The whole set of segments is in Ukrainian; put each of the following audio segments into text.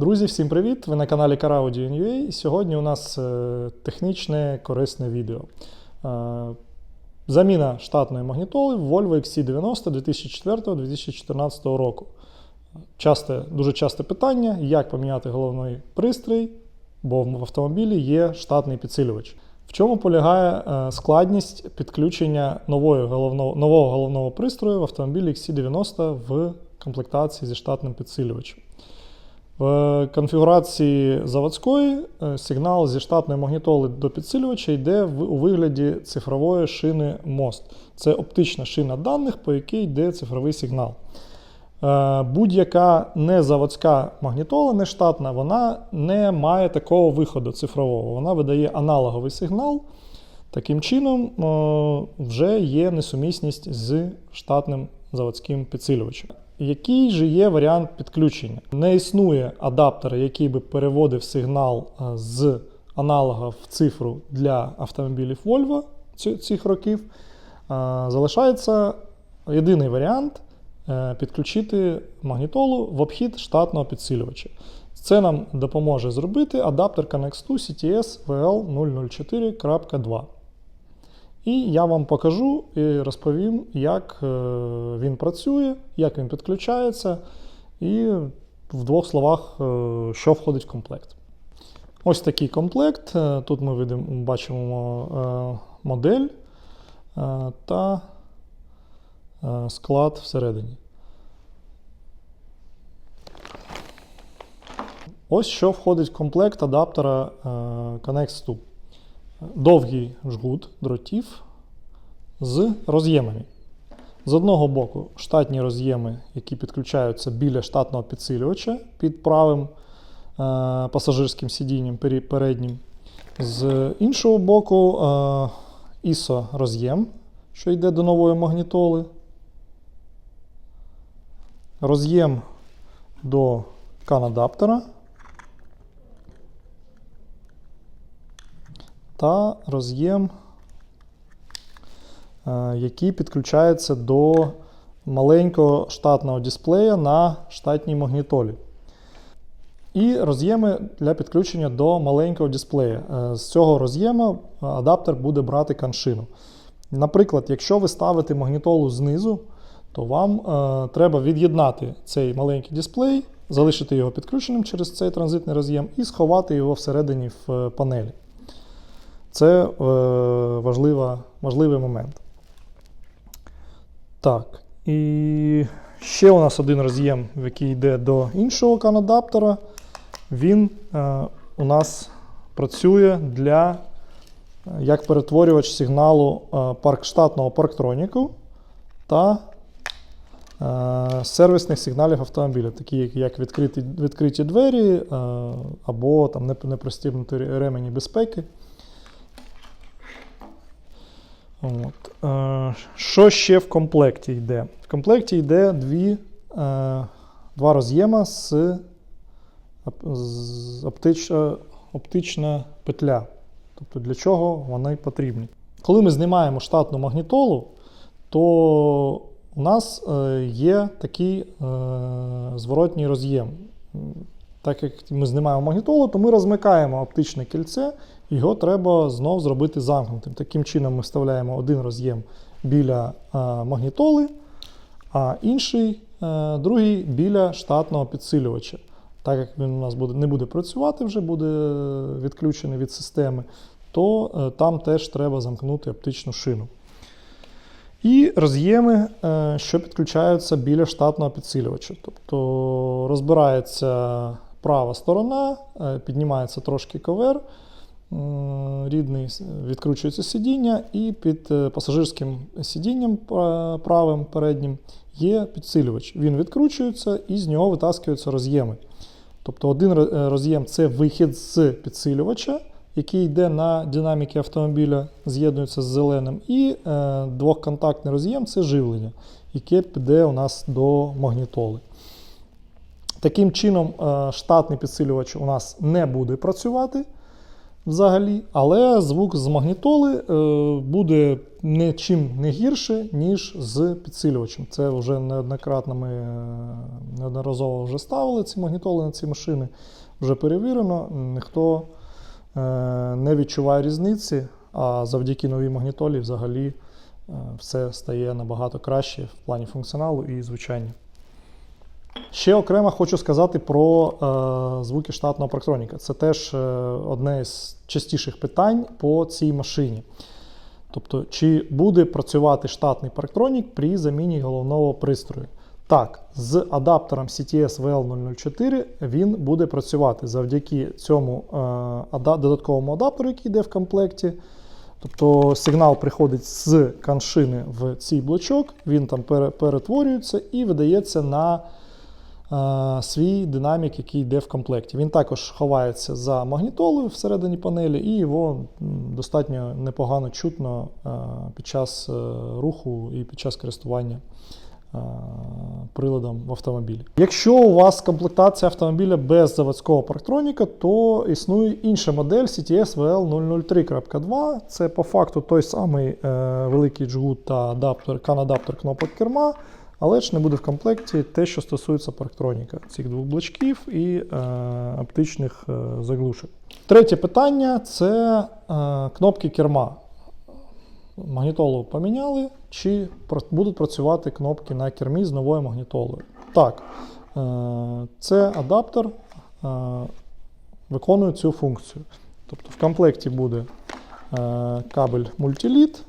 Друзі, всім привіт! Ви на каналі CarAudio.ua і сьогодні у нас е, технічне корисне відео. Е, Заміна штатної магнітоли в Volvo XC90 2004-2014 року. Часте, дуже часте питання, як поміняти головний пристрій, бо в автомобілі є штатний підсилювач. В чому полягає е, складність підключення нової головного, нового головного пристрою в автомобілі XC90 в комплектації зі штатним підсилювачем? В конфігурації заводської е, сигнал зі штатної магнітоли до підсилювача йде у вигляді цифрової шини мост. Це оптична шина даних, по якій йде цифровий сигнал. Е, Будь-яка незаводська магнітола, не штатна, вона не має такого виходу цифрового. Вона видає аналоговий сигнал. Таким чином, е, вже є несумісність з штатним заводським підсилювачем. Який же є варіант підключення? Не існує адаптера, який би переводив сигнал з аналога в цифру для автомобілів Volvo цих років. Залишається єдиний варіант е, підключити магнітолу в обхід штатного підсилювача. Це нам допоможе зробити адаптер Connex2 CTS VL004.2. І я вам покажу і розповім, як е, він працює, як він підключається, і в двох словах, е, що входить в комплект. Ось такий комплект. Е, Тут ми бачимо модель та склад всередині. Ось що входить в комплект адаптера Connex 2 довгий жгут дротів з роз'ємами. З одного боку, штатні роз'єми, які підключаються біля штатного підсилювача під правим е, пасажирським сидінням переднім. З іншого боку, е, ISO роз'єм, що йде до нової магнітоли. Роз'єм до канадаптера. Та роз'єм, е, який підключається до маленького штатного дисплея на штатній магнітолі. І роз'єми для підключення до маленького дисплея. Е, З цього роз'єма адаптер буде брати каншину. Наприклад, якщо ви ставите магнітолу знизу, то вам е, треба від'єднати цей маленький дисплей, залишити його підключеним через цей транзитний роз'єм і сховати його всередині в е, панелі. Це е, важлива, важливий момент. Так. І ще у нас один роз'єм, який йде до іншого канадаптера. Він е, у нас працює для е, як перетворювач сигналу е, парк, штатного парктроніку та е, сервісних сигналів автомобіля, такі як відкриті, відкриті двері е, або там непристібнуті ремені безпеки. От. Е, що ще в комплекті йде? В комплекті йде дві, е, два роз'єма з, з оптич, е, оптична петля. Тобто для чого вони потрібні. Коли ми знімаємо штатну магнітолу, то у нас є такий зворотній роз'єм. Так як ми знімаємо магнітолу, то ми розмикаємо оптичне кільце, його треба знов зробити замкнутим. Таким чином ми вставляємо один роз'єм біля е, магнітоли, а інший, е, другий біля штатного підсилювача. Так як він у нас буде, не буде працювати, вже буде відключений від системи, то е, там теж треба замкнути оптичну шину. І роз'єми, що підключаються біля штатного підсилювача. Тобто розбирається права сторона, е, піднімається трошки ковер, рідний відкручується сидіння, і під е, пасажирським сидінням правим переднім є підсилювач. Він відкручується і з нього витаскуються роз'єми. Тобто один е, роз'єм це вихід з підсилювача, який йде на динаміки автомобіля, з'єднується з зеленим, і е, двохконтактний роз'єм це живлення, яке піде у нас до магнітоли. Таким чином, е, штатний підсилювач у нас не буде працювати взагалі, але звук з магнітоли е, буде нічим не гірше, ніж з підсилювачем. Це вже неоднократно ми е, неодноразово вже ставили ці магнітоли на ці машини. Вже перевірено, ніхто не відчуває різниці, а завдяки новій магнітолі взагалі все стає набагато краще в плані функціоналу і звучання. Ще окремо хочу сказати про е, звуки штатного парктроніка. Це теж е, одне з частіших питань по цій машині. Тобто, чи буде працювати штатний парктронік при заміні головного пристрою? Так, з адаптером CTS VL004 він буде працювати завдяки цьому е, додатковому адаптеру, який йде в комплекті. Тобто сигнал приходить з каншини в цей блочок, він там перетворюється і видається на свій динамік, який йде в комплекті. Він також ховається за магнітолою всередині панелі, і його достатньо непогано чутно е, під час е, руху і під час користування е, приладом в автомобілі. Якщо у вас комплектація автомобіля без заводського парктроніка, то існує інша модель CTS VL003.2. Це по факту той самий е, великий джгут та адаптер, кан-адаптер кнопок керма. Але ж не буде в комплекті те, що стосується парктроніка, цих двох блочків і е, оптичних е, заглушок. Третє питання це е, кнопки керма. Магнітолу поміняли, чи будуть працювати кнопки на кермі з новою магнітолою? Так, е, це адаптер е, виконує цю функцію. Тобто в комплекті буде е, кабель мультиліт,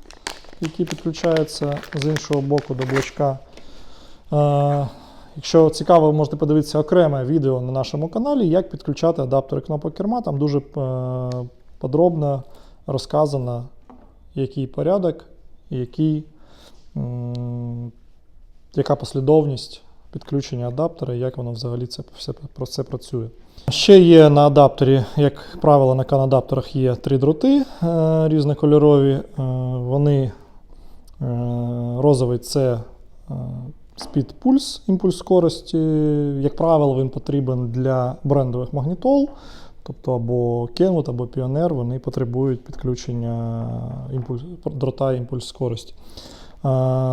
який підключається з іншого боку до блочка. Е, Якщо цікаво, ви можете подивитися окреме відео на нашому каналі, як підключати адаптери кнопок керма. Там дуже е, подробно розказано, який порядок, який, яка послідовність підключення адаптера, як воно взагалі це все про це працює. Ще є на адаптері, як правило, на кан-адаптерах є три дроти е, різнокольорові. Вони розовий це Speed Pulse, імпульс скорості. Як правило, він потрібен для брендових магнітол. Тобто або Kenwood, або Pioneer, вони потребують підключення імпульс, дрота імпульс скорості.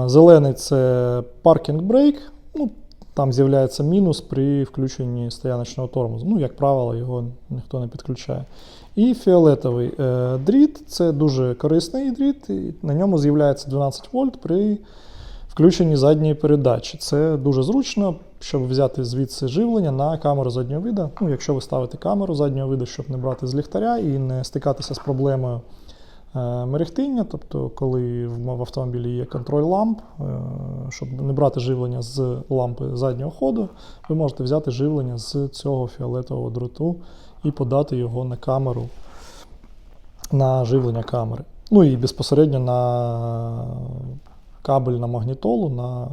Зелений це паркінг брейк. Ну, там з'являється мінус при включенні стояночного тормозу. Ну, як правило, його ніхто не підключає. І фіолетовий е, дріт це дуже корисний дріт, на ньому з'являється 12 вольт при включенні задньої передачі. Це дуже зручно, щоб взяти звідси живлення на камеру заднього виду. Ну, якщо ви ставите камеру заднього виду, щоб не брати з ліхтаря і не стикатися з проблемою е, мерехтіння, тобто коли в в автомобілі є контроль ламп, е, щоб не брати живлення з лампи заднього ходу, ви можете взяти живлення з цього фіолетового дроту і подати його на камеру, на живлення камери. Ну і безпосередньо на кабель на магнітолу, на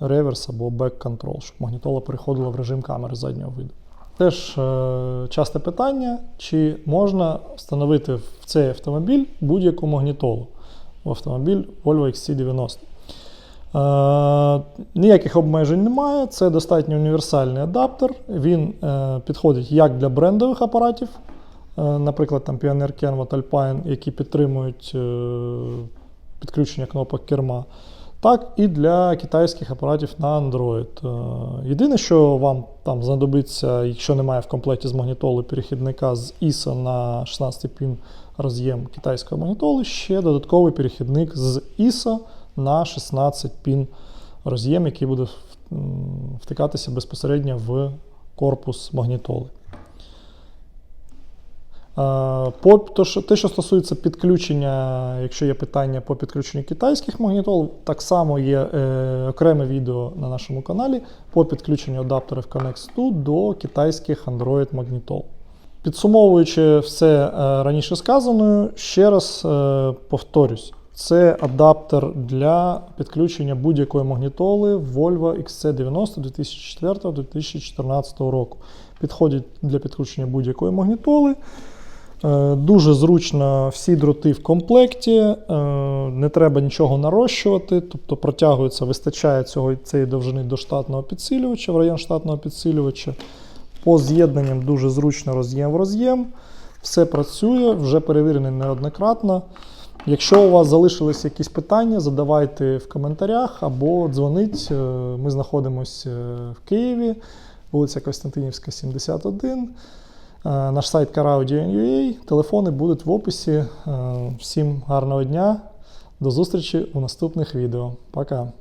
реверс або бек-контрол, щоб магнітола переходила в режим камери заднього виду. Теж е, часте питання, чи можна встановити в цей автомобіль будь-яку магнітолу в автомобіль Volvo XC90. Е, ніяких обмежень немає, це достатньо універсальний адаптер. Він е, підходить як для брендових апаратів, е, наприклад, там Pioneer Kenwood Alpine, які підтримують е, підключення кнопок керма, так і для китайських апаратів на Android. Е, Єдине, що вам там знадобиться, якщо немає в комплекті з магнітоли перехідника з ISO на 16 пін роз'єм китайської магнітоли, ще додатковий перехідник з ISO на 16 пін роз'єм, який буде втикатися безпосередньо в корпус магнітоли. Е, По, те, що стосується підключення, якщо є питання по підключенню китайських магнітол, так само є е, окреме відео на нашому каналі по підключенню адаптерів Connex 2 до китайських Android магнітол. Підсумовуючи все е, раніше сказане, ще раз е, повторюсь. Це адаптер для підключення будь-якої магнітоли Volvo XC90 2004-2014 року. Підходить для підключення будь-якої магнітоли. Е, Дуже зручно всі дроти в комплекті, е, не треба нічого нарощувати, тобто протягується, вистачає цього, цієї довжини до штатного підсилювача, в район штатного підсилювача. По з'єднанням дуже зручно роз'єм в роз'єм. все працює, вже перевірений неоднократно. Якщо у вас залишились якісь питання, задавайте в коментарях або дзвоніть. Е, Ми знаходимося в Києві, вулиця Костянтинівська, 71. Е, Наш сайт caraudio.ua, Телефони будуть в описі. Е, Всім гарного дня. До зустрічі у наступних відео. Пока.